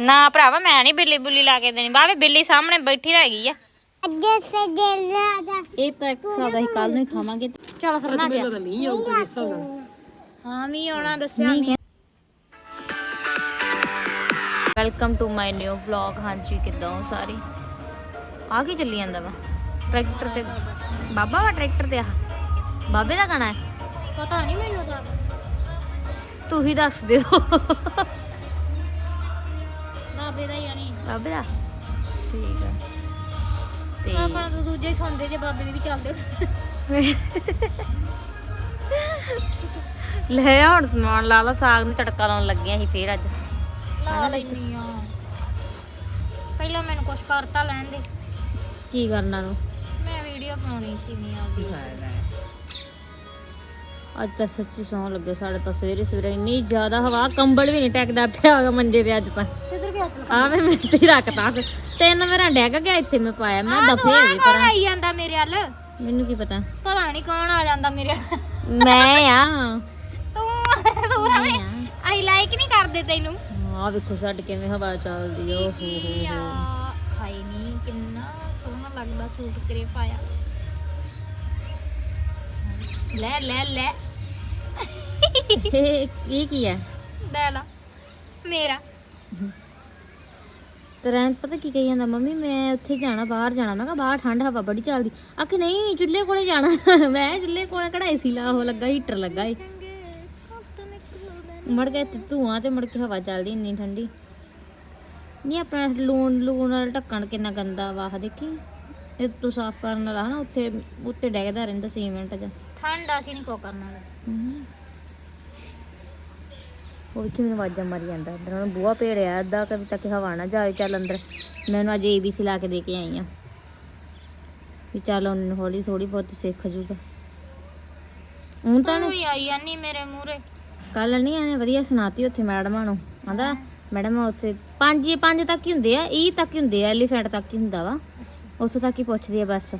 ਨਾ ਭਰਾਵਾ ਮੈਂ ਨਹੀਂ ਬਿੱਲੀ ਬੁੱਲੀ ਲਾ ਕੇ ਦੇਣੀ। ਬਾਵੇ ਬਿੱਲੀ ਸਾਹਮਣੇ ਬੈਠੀ ਹੈਗੀ ਆ। ਅੱਗੇ ਸਫੇ ਦੇ ਲਾ ਇਹ ਤਾਂ ਸਾਦਾ ਹੀ ਕੱਲ ਨੂੰ ਹੀ ਖਾਵਾਂਗੇ। ਚਲ ਫਿਰ ਨਾ ਗਿਆ ਨਹੀਂ ਆਉਂਦਾ ਹਿਸਾਬ ਨਾਲ। ਹਾਂ ਵੀ ਆਉਣਾ ਦੱਸਿਆ ਨਹੀਂ welcome to my new vlog ਹਾਂਜੀ ਕਿੱਦਾਂ ਹੋ ਸਾਰੇ? ਆ ਕੀ ਚੱਲੀ ਜਾਂਦਾ ਵਾ? ਟਰੈਕਟਰ ਤੇ ਬਾਬਾ ਵਾ ਟਰੈਕਟਰ ਤੇ ਆ? ਬਾਬੇ ਦਾ ਗਾਣਾ ਹੈ? ਪਤਾ ਨਹੀਂ ਮੈਨੂੰ ਤਾਂ। ਤੂੰ ਹੀ ਦੱਸ ਦਿਓ। ਬਾਬੇ ਦਾ ਯਾਨੀ ਬਾਬੇ ਦਾ? ਠੀਕ ਆ। ਤੇ ਆਪਣਾ ਤਾਂ ਦੂਜੇ ਹੀ ਸੁਣਦੇ ਜੇ ਬਾਬੇ ਦੇ ਵੀ ਚੱਲਦੇ ਲੈ ਹੁਣ ਸਮਾਨ ਲਾ ਲਾ ਸਾਗ ਨੂੰ ਤੜਕਾ ਲਾਉਣ ਲੱਗਿਆ ਸੀ ਫੇਰ ਅੱਜ। ਲਾ ਲੈਣੀ ਆ। ਪਹਿਲਾਂ ਮੈਨੂੰ ਕੁਝ ਕਰਤਾ ਲੈਣ ਦੇ। ਕੀ ਕਰਨਾ ਤੂੰ? ਮੈਂ ਵੀਡੀਓ ਪਾਉਣੀ ਸੀ ਨਹੀਂ ਆਉਂਦੀ ਅੱਜ ਤਾਂ ਸੱਚੀ ਸੌਂ ਲੱਗੇ ਸਾਡੇ ਤਾਂ ਸਵੇਰੇ ਸਵੇਰੇ ਇੰਨੀ ਜ਼ਿਆਦਾ ਹਵਾ ਕੰਬਲ ਵੀ ਨਹੀਂ ਟੈਕਦਾ ਪਿਆ ਹੈਗਾ ਮੰਜੇ ਤੇ ਅੱਜ ਤਾਂ। ਆ ਮੈਂ ਮਿੱਟੀ ਹੀ ਰੱਖਤਾ ਤਿੰਨ ਵਾਰਾਂ ਡੈਗ ਗਿਆ ਇੱਥੇ ਮੈਂ ਪਾਇਆ ਮੈਂ ਦਫੇ ਹੋ ਗਈ ਪਰ। ਆਈ ਜਾਂਦਾ ਮੇਰੇ ਵੱਲ? ਮੈਨੂੰ ਕੀ ਪਤਾ? ਪਤਾ ਨਹੀਂ ਕੌਣ ਆ ਜਾਂਦਾ ਮੇਰੇ ਵੱਲ। ਮੈਂ ਆ। ਤੂੰ ਤੂੰ ਰਵੇਂ ਆਈ ਲਾਈਕ ਨਹੀਂ ਕਰਦੇ ਤੈਨੂੰ? ਆ ਵੇਖੋ ਛੱਡ ਕਿਵੇਂ ਹਵਾ ਚੱਲਦੀ ਓ ਹੋ ਆ? ਹਾਈ ਨਹੀਂ ਕਿੰਨਾ ਸੋਹਣਾ ਲੱਗਦਾ ਸੂਟ ਤੇਰੇ ਪਾਇਆ। ਲੈ ਲੈ ਲੈ। ਹੋ ਇਹ ਕੀ ਹੈ ਲੈ ਲਾ। ਮੇਰਾ। ਤਰ੍ਹਾਂ ਪਤਾ ਕੀ ਕਹੀ ਜਾਂਦਾ ਮੰਮੀ ਮੈਂ ਉੱਥੇ ਜਾਣਾ ਬਾਹਰ ਜਾਣਾ। ਮੈਂ ਕਿਹਾ ਬਾਹਰ ਠੰਡ ਹਵਾ ਬੜੀ ਚੱਲਦੀ। ਆਖੇ ਨਹੀਂ ਚੁੱਲ੍ਹੇ ਕੋਲੇ ਜਾਣਾ। ਮੈਂ ਚੁੱਲ੍ਹੇ ਕੋਲੇ ਕਢਾਈ ਸੀ ਲਾ ਉਹ ਲੱਗਾ ਹੀਟਰ ਲੱਗਾ ਏ। ਮੜ ਕੇ ਧੂਆਂ ਤੇ ਮੜ ਕੇ ਹਵਾ ਚੱਲਦੀ ਇੰਨੀ ਠੰਡੀ। ਨਹੀਂ ਆਪਣਾ ਲੂਣ ਲੂਣ ਵਾਲਾ ਢੱਕਣ ਕਿੰਨਾ ਗੰਦਾ ਵਾਹ ਦੇਖੀ। ਇਹ ਤੂੰ ਸਾਫ਼ ਕਰਨ ਵਾਲਾ ਹਨਾ ਉੱਥੇ ਉੱਤੇ ਡੈਗਦਾ ਰਹਿੰਦਾ ਸੀਮੈਂਟ ਜਾਂ ਠੰਡ ਅਸੀਂ ਨਹੀਂ ਕੋ ਕਰਨ ਵਾਲੇ। ਉਹ ਵੀ ਕਿਵੇਂ ਆਵਾਜ਼ਾਂ ਮਾਰੀ ਜਾਂਦਾ। ਅੰਦਰ ਉਹਨੂੰ ਬੂਹਾ ਭੇੜਿਆ ਅੱਧਾ ਕਦੇ ਤੱਕ ਹਵਾ ਨਾ ਜਾਏ ਚੱਲ ਅੰਦਰ। ਮੈਂ ਉਹਨੂੰ ਅੱਜ ਏਬੀਸੀ ਲਾ ਕੇ ਦੇ ਕੇ ਆਈ ਆ। ਵੀ ਚੱਲ ਉਹਨੂੰ ਹੌਲੀ ਥੋੜੀ ਬਹੁਤ ਸਿੱਖ ਜੂਗਾ। ਹੁਣ ਤਾਂ ਹੀ ਆਈ ਜਾਨੀ ਮੇਰੇ ਮੂਰੇ ਕੱਲ ਨਹੀਂ ਆਨੇ ਵਧੀਆ ਸੁਣਾਤੀ ਉੱਥੇ ਮੈਡਮਾਂ ਨੂੰ ਆਂਦਾ ਮੈਡਮ ਉੱਥੇ ਪੰਜ ਹੀ ਪੰਜ ਤੱਕ ਹੀ ਹੁੰਦੇ ਆ ਈ ਤੱਕ ਹੀ ਹੁੰਦੇ ਆ ਐਲੀਫੈਂਟ ਤੱਕ ਹੀ ਹੁੰਦਾ ਵਾ। ਉੱਥੋਂ ਤੱਕ ਹੀ ਪੁੱਛਦੀ ਆ ਬਸ।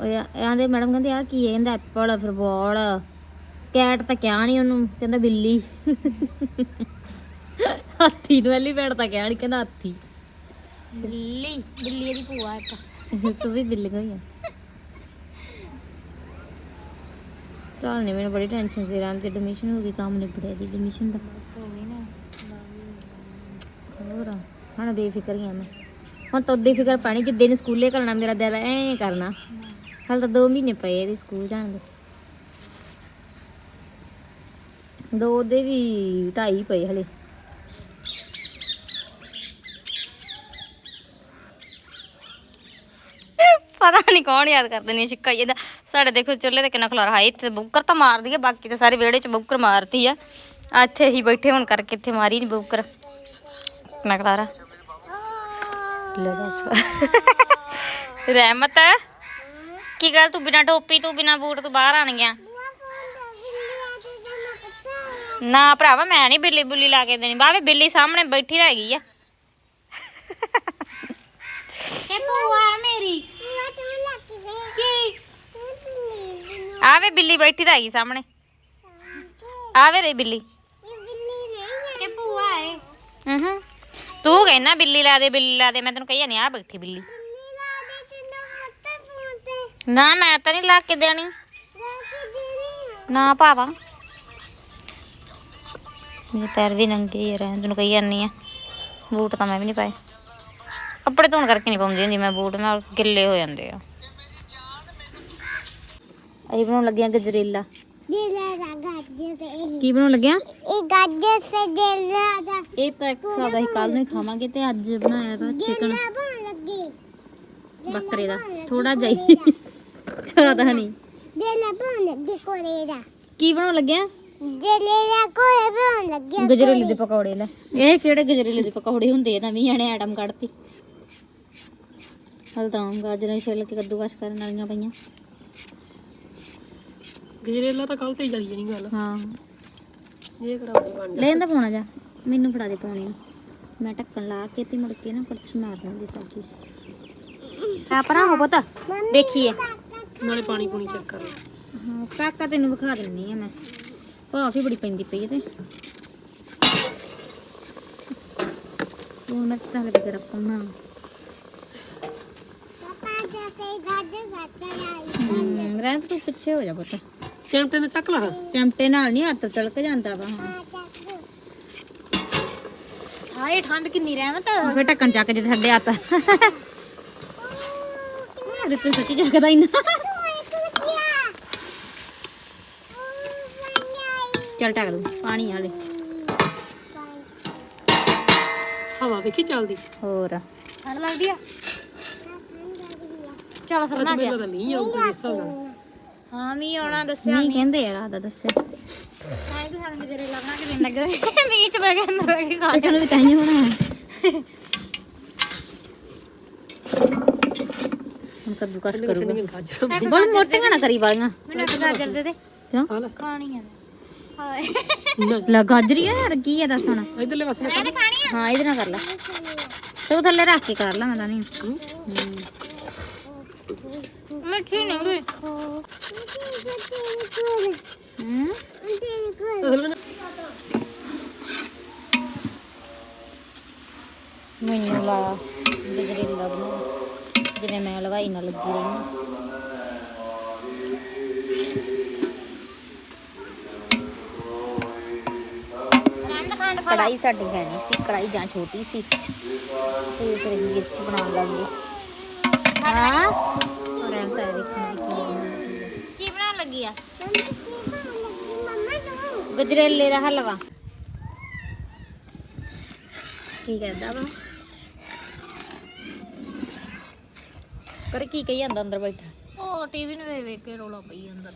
ਉਹ ਆਂਦੇ ਮੈਡਮ ਕਹਿੰਦੇ ਆ ਕੀ ਹੈ ਕਹਿੰਦਾ ਐਪਲ ਫਿਰ ਬੋਲ ਕੈਟ ਤਾਂ ਕਿਹਾ ਨਹੀਂ ਉਹਨੂੰ ਕਹਿੰਦਾ ਬਿੱਲੀ। ਹਾਥੀ ਨੂੰ ਐਲੀਫੈਂਟ ਤਾਂ ਕਿਹਾ ਨਹੀਂ ਕਹਿੰਦਾ ਹਾਥੀ। ਬਿੱਲੀ ਬਿੱਲੀ ਦੀ ਭੂਆ ਇੱਕ। ਤੂੰ ਵੀ ਬਿੱਲੀ ਹੋਈ ਆ। ਚੱਲ ਨਹੀਂ ਮੈਨੂੰ ਬੜੀ ਟੈਨਸ਼ਨ ਸੀ ਰਾਮ ਦੀ ਐਡਮਿਸ਼ਨ ਹੋ ਗਈ ਕੰਮ ਨਿਬੜਿਆ ਦੀ। ਐਡਮਿਸ਼ਨ ਦਾ ਹੋਰ ਹੁਣ ਬੇਫਿਕਰ ਹੀ ਆ ਮੈਂ। ਹੁਣ ਤਾਂ ਉਦੋਂ ਫਿਕਰ ਪਾਣੀ ਜਿੱਦੇ ਨੂੰ ਸਕੂਲੇ ਕਰਨਾ ਮੇਰਾ ਦਿਲ ਐ ਕਰਨਾ। ਹਾਲ ਤਾਂ 2 ਮਹੀਨੇ ਪਏ ਇਹਦੇ ਸਕੂਲ ਜਾਣ ਦੇ। ਦੋ ਦੇ ਵੀ ਢਾਈ ਪਏ ਹਲੇ। ਪਤਾ ਨਹੀਂ ਕੌਣ ਯਾਦ ਕਰਦੇ ਨੇ ਛਿੱਕਾ ਇਹਦਾ ਸਾਡੇ ਦੇਖੋ ਚੁੱਲ੍ਹੇ ਤੇ ਕਿੰਨਾ ਖਲਾਰ ਹਾਈ ਇੱਥੇ ਬੁੱਕਰ ਤਾਂ ਮਾਰਦੀ ਆ, ਬਾਕੀ ਤਾਂ ਸਾਰੇ ਵਿਹੜੇ 'ਚ ਬੁੱਕਰ ਮਾਰਦੀ ਆ। ਇੱਥੇ ਹੀ ਬੈਠੇ ਹੋਣ ਕਰਕੇ ਇੱਥੇ ਮਾਰੀ ਨਹੀਂ ਬੁੱਕਰ। ਕਿੰਨਾ ਖਲਾਰਾ ਲੈ ਦੱਸ ਰਹਿਮਤ ਕੀ ਗੱਲ, ਤੂੰ ਬਿਨਾ ਟੋਪੀ, ਤੂੰ ਬਿਨਾ ਬੂਟ, ਤੋਂ ਬਾਹਰ ਆਣ ਗਿਆ? ਨਾ ਭਰਾਵਾ ਮੈਂ ਨਹੀਂ ਬਿੱਲੀ ਬੁੱਲੀ ਲਾ ਕੇ ਦੇਣੀ। ਬਾਵੇ ਬਿੱਲੀ ਸਾਹਮਣੇ ਬੈਠੀ ਹੈਗੀ ਆ। ਇਹ ਭੂਆ ਮੇਰੀ। ਆਵੇ ਬਿੱਲੀ ਬੈਠੀ ਤਾਂ ਹੈਗੀ ਸਾਹਮਣੇ। ਆਵੇ ਰੇ ਬਿੱਲੀ। ਇਹ ਭੂਆ ਹੈ ਹੂੰ। ਤੂੰ ਕਹਿਣਾ ਬਿੱਲੀ ਲਾ ਦੇ ਬਿੱਲੀ ਲਾ ਦੇ। ਮੈਂ ਤੈਨੂੰ ਕਹੀਆ ਨਹੀਂ ਆ ਬੈਠੀ ਬਿੱਲੀ। ਨਾ ਮੈਂ ਤਾਂ ਨਹੀਂ ਲਾ ਕੇ ਦੇਣੀ। ਨਾ ਪਾਵਾ ਮੇਰੇ ਪੈਰ ਵੀ ਨੰਗੇ ਹੀ ਰਹਿ ਤੈਨੂੰ ਕਹੀ ਜਾਂਦੀ ਆ ਬੂਟ ਤਾਂ ਮੈਂ ਵੀ ਨਹੀਂ ਪਾਏ। ਕੱਪੜੇ ਧੋਣ ਕਰਕੇ ਨਹੀਂ ਪਾਉਂਦੀ ਹੁੰਦੀ ਮੈਂ ਬੂਟ ਨਾਲ ਗਿੱਲੇ ਹੋ ਜਾਂਦੇ ਆ। ਅਸੀਂ ਬਣਾਉਣ ਲੱਗਿਆ ਗਜਰੇਲਾ। ਕੀ ਬਣਾਉਣ ਲੱਗਿਆ? ਇਹ ਗੱਡੇ ਸਫੇ ਦੇ। ਲਾ ਇਹ ਤਾਂ ਸਾਦਾ ਹੀ ਕੱਲ ਨੂੰ ਹੀ ਖਾਵਾਂਗੇ ਤੇ ਅੱਜ ਬਣਾਇਆ ਵਾ ਚਿਕਨ ਬਣ ਲੱਗੇ। ਬੱਕਰੇ ਦਾ ਥੋੜਾ ਜਾਈ ਜ਼ਿਆਦਾ ਨਹੀਂ। ਦੇ ਲੈ ਬਣ ਲੱਗੇ ਕੋਰੇ ਦਾ। ਕੀ ਬਣਾਉਣ ਲੱਗਿਆ? ਦੇ ਲੈ ਲਾ ਕੋਰੇ ਬਣ ਲੱਗੇ ਗਜਰੇਲੇ ਦੇ ਪਕੌੜੇ ਲੈ। ਇਹ ਕਿਹੜੇ ਗਜਰੇਲੇ ਦੇ ਪਕੌੜੇ ਹੁੰਦੇ ਆ? ਨਵੀਂ ਆਣੇ ਆਈਟਮ ਕੱਢਤੀ। ਹਲ ਤਾਂ ਗਾਜਰਾਂ ਛਿੱਲ ਕੇ ਕੱਦੂਕਸ ਕਰਨ ਵਾਲੀਆਂ ਪਈਆਂ। ਗਜਰੇਲਾ ਤਾਂ ਕੱਲ ਤੇ ਹੀ ਚਲੀ ਜਾਣੀ ਗੱਲ। ਹਾਂ। ਇਹ ਕਿਹੜਾ ਬਣ ਲੈ ਜਾਂਦਾ ਪਾਉਣਾ ਜਾ। ਮੈਨੂੰ ਫੜਾ ਦੇ ਪਾਉਣੀ ਨੂੰ। ਮੈਂ ਢੱਕਣ ਲਾ ਕੇ ਤੇ ਮੁੜ ਕੇ ਨਾ ਪਰਚ ਮਾਰ ਦਿੰਦੀ ਸਬਜ਼ੀ। ਆ ਪਰਾਂ ਹੋ ਪਤਾ। ਦੇਖੀਏ। ਨਾਲੇ ਪਾਣੀ ਪੂਣੀ ਚੈੱਕ ਕਰ। ਹਾਂ ਕਾਕਾ ਤੈਨੂੰ ਵਿਖਾ ਦਿੰਨੀ ਆ ਮੈਂ। ਭਾਫ ਹੀ ਬੜੀ ਪੈਂਦੀ ਪਈ ਹੈ ਤੇ। ਲੂਣ ਮਿਰਚ ਤਾਂ ਕਦੇ ਕਰ ਪਾਉਣਾ ਹਮ, ਰਹਿਣ ਤੂੰ ਪਿੱਛੇ ਹੋ ਜਾ ਪੁੱਤ। ਚਿਮਟੇ ਨਾਲ ਚੱਕ ਲਾ। ਚਮਟੇ ਨਾਲ ਨਹੀਂ ਹੱਥ ਤਲਕ ਜਾਂਦਾ ਵਾ। ਹਾਂ ਹਾਏ ਠੰਡ ਕਿੰਨੀ ਰਹਿਮਤ ਫੇ ਢੱਕਣ ਚੱਕ ਜੇ ਥੱਲੇ ਹੱਥ। ਅਰੇ ਤੂੰ ਸੱਚੀ ਚੱਕਦਾ ਹੀ ਨਾ ਚੱਲ ਟੱਕ ਦੂੰ ਪਾਣੀ ਵਾਲੇ ਹਵਾ ਵੇਖੀ ਚੱਲਦੀ। ਹੋਰ? ਠੰਡ ਲੱਗਦੀ ਆ? ਚਲ ਫਿਰ ਅੱਜ ਨਾ ਗਿਆ ਮੈਨੂੰ ਤਾਂ ਮੀਂਹ ਆਊਗਾ ਹਿਸਾਬ ਨਾਲ। ਹਾਂ ਮੀਂਹ ਆਉਣਾ ਦੱਸਿਆ ਨਹੀਂ ਕਹਿੰਦੇ ਯਾਰ ਆਦਾ ਦੱਸਿਆ। ਤਾਂ ਹੀ ਤਾਂ ਸਾਨੂੰ ਜਿਹੜੇ ਲੱਭਣਾ ਕਿ ਦਿਨ ਲੱਗੇ ਮੀਂਹ ਚ ਬਹਿ ਕੇ ਅੰਦਰ ਬਹਿ ਕੇ ਖਾ ਲਿਆ। ਚਿਕਨ ਵੀ ਤਾਂ ਹੀ ਬਣਾਇਆ ਹੁਣ ਕੱਦੂ ਕਸ ਕਰੂਗਾ। ਕਿੰਨੀ ਗਾਜਰ ਮੋਟੀਆਂ ਨਾ ਕਰੀ ਵਾਲੀਆਂ। ਮੈਨੂੰ ਇੱਕ ਗਾਜਰ ਦੇ ਦੇ। ਕਿਉਂ? ਖਾ ਲੈ। ਖਾਣੀ ਆ। ਹਾਏ। ਨਾ ਲਾ ਗਾਜਰੀ ਆ ਯਾਰ ਕੀ ਆ ਦੱਸ ਹੁਣ? ਇਧਰਲੇ ਪਾਸੇ ਮੈਂ ਤਾਂ ਖਾਣੀ ਆ ਹਾਂ ਇਹਦੇ ਨਾਲ ਕਰ ਲੈ। ਤੂੰ ਥੱਲੇ ਰੱਖ ਕੇ ਕਰ ਲਾ ਮੈਂ ਤਾਂ ਨਹੀਂ। ਮਿੱਠੀ ਨਹੀਂ ਗਈ ਹੂੰ। ਅਸਲ ਵਿੱਚ ਮੈਨੂੰ ਲਾ ਗਜਰੇਲਾ ਬਣਾ ਜਿਵੇਂ ਮੈਂ ਲਵਾਈ ਨਾ ਲੱਗੀ ਰਹੀ ਰੰਡ ਕੜਾਈ ਸਾਡੀ ਹੈ ਨਹੀਂ ਸੀ ਕੜਾਈ ਜਾਂ ਛੋਟੀ ਸੀ। ਤੇ ਫਿਰ ਅਸੀਂ 'ਚ ਬਣਾਉਣ ਲੱਗੇ। ਹਾਂ? ਔਰ ਐਂ ਤਾਂ ਦੇਖਣ ਦੀ ਕੀ ਬਣਾਉਣਾ ਲੱਗੀ ਆ? ਗਜਰੇਲੇ ਦਾ ਹਲਵਾ। ਕੀ ਕਹਿੰਦਾ ਵਾ? ਕਰ ਕੀ ਕਹੀ ਜਾਂਦਾ ਅੰਦਰ ਬੈਠਾ? ਉਹ ਟੀਵੀ ਨੂੰ ਵੇਖ ਵੇਖ ਕੇ ਰੋਲਾ ਪਈ ਅੰਦਰ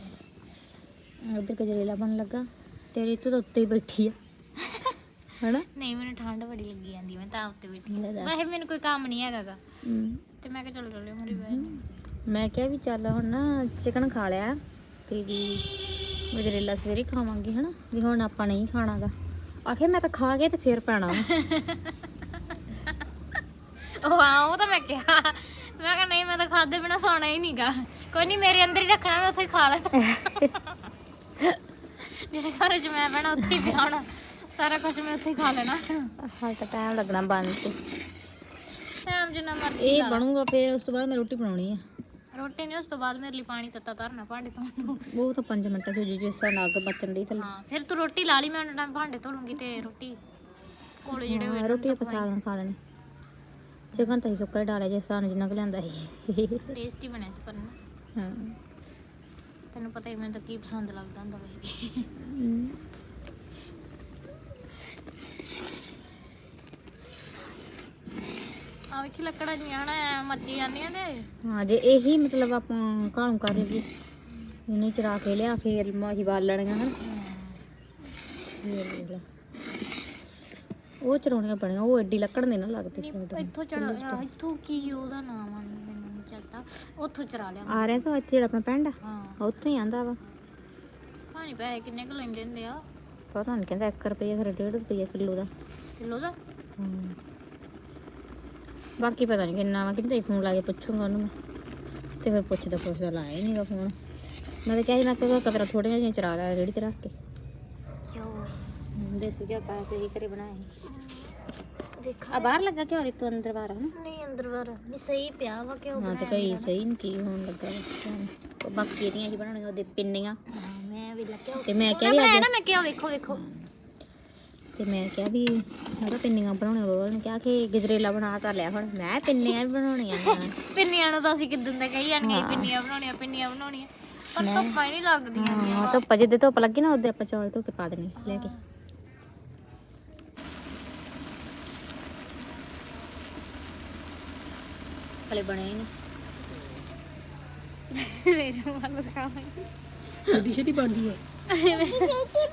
ਉਧਰ ਗਜਰੇਲਾ ਬਣ ਲੱਗਾ। ਤੇਰੀ ਤੂੰ ਤਾਂ ਉੱਤੇ ਹੀ ਬੈਠੀ ਆ। ਹਨਾ? ਨਹੀਂ ਮੈਨੂੰ ਠੰਡ ਬੜੀ ਲੱਗੀ ਜਾਂਦੀ ਮੈਂ ਤਾਂ ਉੱਤੇ ਬੈਠੀ। ਵੈਸੇ ਮੈਨੂੰ ਕੋਈ ਕੰਮ ਨਹੀਂ ਹੈਗਾ ਗਾ। ਹਮ। ਤੇ ਮੈਂ ਕਿਹਾ ਚੱਲ ਚੱਲੇ ਮੇਰੀ ਬਹਿਨ ਮੈਂ ਕਿਹਾ ਵੀ ਚੱਲ ਹੁਣ ਨਾ ਚਿਕਨ ਖਾ ਲਿਆ ਤੇ ਵੀ ਗਜਰੇਲਾ ਸਵੇਰੇ ਖਾਵਾਂਗੇ ਹਨਾ? ਵੀ ਹੁਣ ਆਪਾਂ ਨਹੀਂ ਖਾਣਾਗਾ। ਆਖੇ ਮੈਂ ਤਾਂ ਖਾ ਕੇ ਤੇ ਫੇਰ ਪੈਣਾ। ਉਹ ਆ ਉਹ ਤਾਂ ਮੈਂ ਕਿਹਾ। ਮੈਂ ਕਿਹਾ ਨਹੀਂ ਮੈਂ ਤਾਂ ਖਾਦੇ ਬਿਨਾ ਸੌਣਾ ਹੀ ਨਹੀਂਗਾ। ਕੋਈ ਨਹੀਂ ਮੇਰੇ ਅੰਦਰ ਹੀ ਰੱਖਣਾ ਮੈਂ ਉੱਥੇ ਖਾ ਲੈਣਾ। ਜਿਹੜੇ ਘਰ 'ਚ ਮੈਂ ਬਣਾ ਉੱਥੇ ਹੀ ਪਿਆ ਹੋਣਾ। ਸਾਰਾ ਕੁਝ ਮੈਂ ਉੱਥੇ ਹੀ ਖਾ ਲੈਣਾ। ਹਾਲ ਤਾਂ ਟਾਈਮ ਲੱਗਣਾ ਬਣ ਤੇ ਟਾਈਮ ਜਿੰਨਾ ਮਰਜ਼ੀ ਇਹ। ਬਣੂਗਾ ਫੇਰ ਉਸ ਤੋਂ ਬਾਅਦ ਮੈਂ ਰੋਟੀ ਬਣਾਉਣੀ ਆ। ਰੋਟੀ ਨਹੀਂ ਉਸ ਤੋਂ ਬਾਅਦ ਮੇਰੇ ਲਈ ਪਾਣੀ ਤੱਤਾ ਧਰਨਾ ਭਾਂਡੇ ਧੋਣ ਨੂੰ। ਉਹ ਤਾਂ 5 ਮਿੰਟਾਂ ਚ ਹੋ ਜੂ ਜਿਸ ਹਿਸਾਬ ਨਾਲ ਅੱਗ ਬਚਣ ਦੀ ਥੱਲੇ। ਹਾਂ ਫਿਰ ਤੂੰ ਰੋਟੀ ਲਾ ਲਈ ਮੈਂ ਉਹਨਾਂ ਭਾਂਡੇ ਧੋ ਲੂੰਗੀ ਤੇ ਰੋਟੀ ਕੋਲੇ ਜਿਹੜੇ ਹੋਏ ਹਾਂ, ਰੋਟੀ ਆਪਾਂ ਸਾਗ ਨਾਲ ਖਾ ਲੈਣੀ। ਚਿਕਨ ਤਾਂ ਹੀ ਸੁੱਕਾ ਹੀ ਡਾਲਿਆ ਜਿਸ ਹਿਸਾਬ ਨਾਲ ਜਿੰਨਾ ਕੁ ਲਿਆਂਦਾ ਸੀ। ਟੇਸਟੀ ਬਣਿਆ ਸੀ ਪਰ ਨਾ। ਹਾਂ। ਤੈਨੂੰ ਪਤਾ ਹੀ ਮੈਨੂੰ ਤਾਂ ਕੀ ਪਸੰਦ ਲੱਗਦਾ ਹੁੰਦਾ ਵੇ ਹਮ। ਆ ਵੇਖੀ ਲੱਕੜਾਂ ਜੀਆਂ ਨਾ ਮੱਚੀ ਜਾਂਦੀਆਂ ਤੇ ਹਾਂ ਜੇ ਇਹੀ ਮਤਲਬ ਆਪਾਂ ਕਾਹਨੂੰ ਕਰ ਲਈਏ। ਇਹਨੇ ਚਰਾ ਕੇ ਲਿਆ ਫੇਰ ਮਾਹੀ ਬਾਲਣੀਆਂ ਹਨ। ਉਹ ਚਰਾਉਣੀਆਂ ਬਣੀਆਂ ਉਹ ਐਡੀ ਲੱਕੜ ਨਹੀਂ ਨਾ ਲੱਗਦੀ। ਇੱਥੋਂ ਚੜਾ ਇੱਥੋਂ ਕੀ ਉਹਦਾ ਨਾਮ ਆ ਮੈਨੂੰ ਨਹੀਂ ਚੇਤਾ। ਉੱਥੋਂ ਚਰਾ ਲਿਆ ਆ ਰਹੇ ਤਾਂ ਇੱਥੇ ਜਿਹੜਾ ਆਪਣਾ ਪਿੰਡ ਆ? ਹਾਂ। ਉੱਥੋਂ ਹੀ ਆਂਦਾ ਵਾ। ਪਾਣੀ ਪੈਸੇ ਕਿੰਨੇ ਕੁ ਲੈਂਦੇ ਹੁੰਦੇ ਆ। ਪਤਾ ਨਹੀਂ ਕਹਿੰਦਾ 1 ਰੁਪਏ ਫਿਰ 1.5 ਰੁਪਏ ਕਿਲੋ ਦਾ। ਕਿਲੋ ਦਾ? ਹਮ। ਬਾਕੀ ਪਤਾ ਨਹੀਂ ਕਿੰਨਾ ਵਾ ਕਿੰਨੇ ਫੋਨ ਲਾ ਕੇ ਪੁੱਛੂੰਗਾ ਉਹਨੂੰ ਮੈਂ। ਤੇ ਫਿਰ ਪੁੱਛਦਾ ਪੁੱਛਦਾ ਲਾਇਆ ਹੀ ਨਹੀਂਗਾ ਫੋਨ ਮੈਂ ਤਾਂ ਕਿਹਾ ਸੀ ਮੈਂ ਕਿਹਾ ਕਤਰਾ ਥੋੜੀਆਂ ਜਿਹੀਆਂ ਚਰਾ ਲਿਆ ਰੇੜੀ ਤੇ ਰੱਖ ਕੇ। ਕਿਉਂ? ਦੇਸੀ ਘਿਓ ਸੀ ਘਰੇ ਬਣਾਇਆ ਦੇਖ। ਆ ਬਾਹਰ ਲੱਗਾ ਘਿਓ ਰਿਤੋਂ ਅੰਦਰ ਬਾਹਰ ਹਨਾ? ਨਹੀਂ ਅੰਦਰ ਬਾਹਰ। ਨਹੀਂ ਸਹੀ ਪਿਆ ਵਾ ਉਹ ਹਾਂ ਤੇ ਕਈ ਸਹੀ ਨਹੀਂ ਕੀ ਹੋਣ ਲੱਗਾ। ਬਾਕੀ ਇਹਦੀਆਂ ਜੀ ਬਣਾਉਣੀਆਂ ਉਹਦੇ ਪਿੰਨੀਆਂ। ਹਾਂ, ਮੈਂ ਵੀ ਲੱਗਿਆ ਤੇ ਮੈਂ ਕਿਹਾ ਵੀ ਬਣਾਇਆ ਅੱਜ ਨਾ ਮੈਂ ਕਿਹਾ ਵੇਖੋ ਵੇਖੋ। ਤੇ ਮੈਂ ਕਿਹਾ ਵੀ ਮੈਂ ਤਾਂ ਪਿੰਨੀਆਂ ਬਣਾਉਣੀਆਂ ਬੋਲ ਨੇ। ਕਿਹਾ ਕਿ ਗਜਰੇਲਾ ਬਣਾ ਤਾਂ ਲਿਆ ਹੁਣ। ਮੈਂ ਪਿੰਨੀਆਂ ਵੀ ਬਣਾਉਣੀਆਂ ਨੇ। ਪਿੰਨੀਆਂ ਨੂੰ ਤਾਂ ਅਸੀਂ ਕਿਦਾਂ ਦਾ ਕਹੀ ਜਾਣਗੇ ਪਿੰਨੀਆਂ ਬਣਾਉਣੀਆਂ ਪਿੰਨੀਆਂ ਬਣਾਉਣੀਆਂ। ਪਰ ਧੁੱਪਾਂ ਹੀ ਨਹੀਂ ਲੱਗਦੀਆਂ ਹਾਂ ਧੁੱਪ ਜਿੱਦੇ ਧੁੱਪ ਲੱਗੀ ਨਾ ਉਹਦੇ ਆਪਾਂ ਚੌਲ ਧੋ ਕੇ ਪਾ ਦੇਣੀ ਲੈ ਕੇ। ਹਲੇ ਬਣੇ ਨਹੀਂ ਮੇਰੇ ਵੱਲ ਦਿਖਾਵਾਂਗੇ ਛੇਤੀ ਛੇਤੀ ਬਣਦੀ ਆ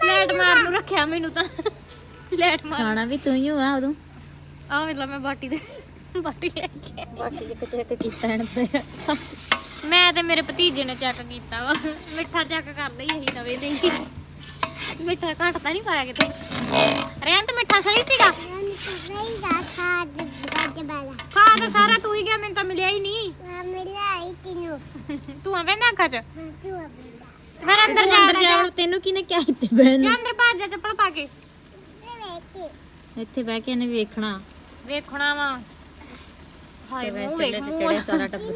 ਲੈਟ ਮਾਰ ਨੂੰ ਰੱਖਿਆ ਮੈਨੂੰ ਤਾਂ। ਲੈਟ ਮਾਰ। ਖਾਣਾ ਵੀ ਤੂੰ ਹੀ ਆ ਉਦੋਂ। ਆ ਵੇਲਾ ਮੈਂ ਬਾਟੀ ਦੇ ਬਾਟੀ ਲੈ ਕੇ। ਬਾਟੀ ਚ ਕਿਤੇ ਕਿਤੇ ਕੀਤਾ ਹਨ ਮੈਂ ਤੇ ਮੇਰੇ ਭਤੀਜੇ ਨੇ ਚੈੱਕ ਕੀਤਾ ਵਾ। ਮਿੱਠਾ ਚੈੱਕ ਕਰ ਲਈ ਅਸੀਂ ਨਵੇਂ ਦੇ ਹੀ। ਮਿੱਠਾ ਘੱਟ ਤਾਂ ਨਹੀਂ ਪਾਇਆ ਕਿਤੇ। ਰਹਿਣ ਤੇ ਮਿੱਠਾ ਸਹੀ ਸੀਗਾ। ਖਾ ਤਾਂ ਸਾਰਾ ਤੂੰ ਹੀ ਗਿਆ ਮੈਨੂੰ ਤਾਂ ਮਿਲਿਆ ਹੀ ਨਹੀਂ। ਤੂੰ ਆਵੇਂ ਨਾ ਅੱਖਾਂ ਚ। ਫਿਰ ਅੰਦਰ ਜਾ ਅੰਦਰ ਜਾਵੜ ਤੈਨੂੰ ਕਿਹਨੇ ਕਿਹਾ ਇੱਥੇ ਬਹਿਣ ਜਾ ਨੂੰ ਅੰਦਰ ਭੱਜ ਜਾ ਚੱਪਲ ਪਾ ਕੇ। ਇੱਥੇ ਬਹਿ ਕੇ ਇਹਨੇ ਵੇਖਣਾ। ਵੇਖਣਾ ਵਾ। ਹਾਏ ਤੇ ਮੂੰਹ ਚੁੱਲ੍ਹੇ ਵੇਖ ਤੇ ਮੂੰਹ ਚੜਿਆ ਸਾਰਾ ਟੱਬਰ।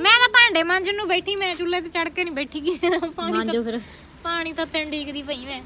ਮੈਂ ਤਾਂ ਭਾਂਡੇ ਮਾਂਜਣ ਨੂੰ ਬੈਠੀ ਮੈਂ ਚੁੱਲ੍ਹੇ ਤੇ ਚੜ ਕੇ ਨਹੀਂ ਬੈਠੀ। ਗਈ ਪਾਣੀ ਤਾਂ ਪਾਣੀ ਤਾਂ ਤਿੰਨ ਡੀਕਦੀ ਪਈ ਮੈਂ।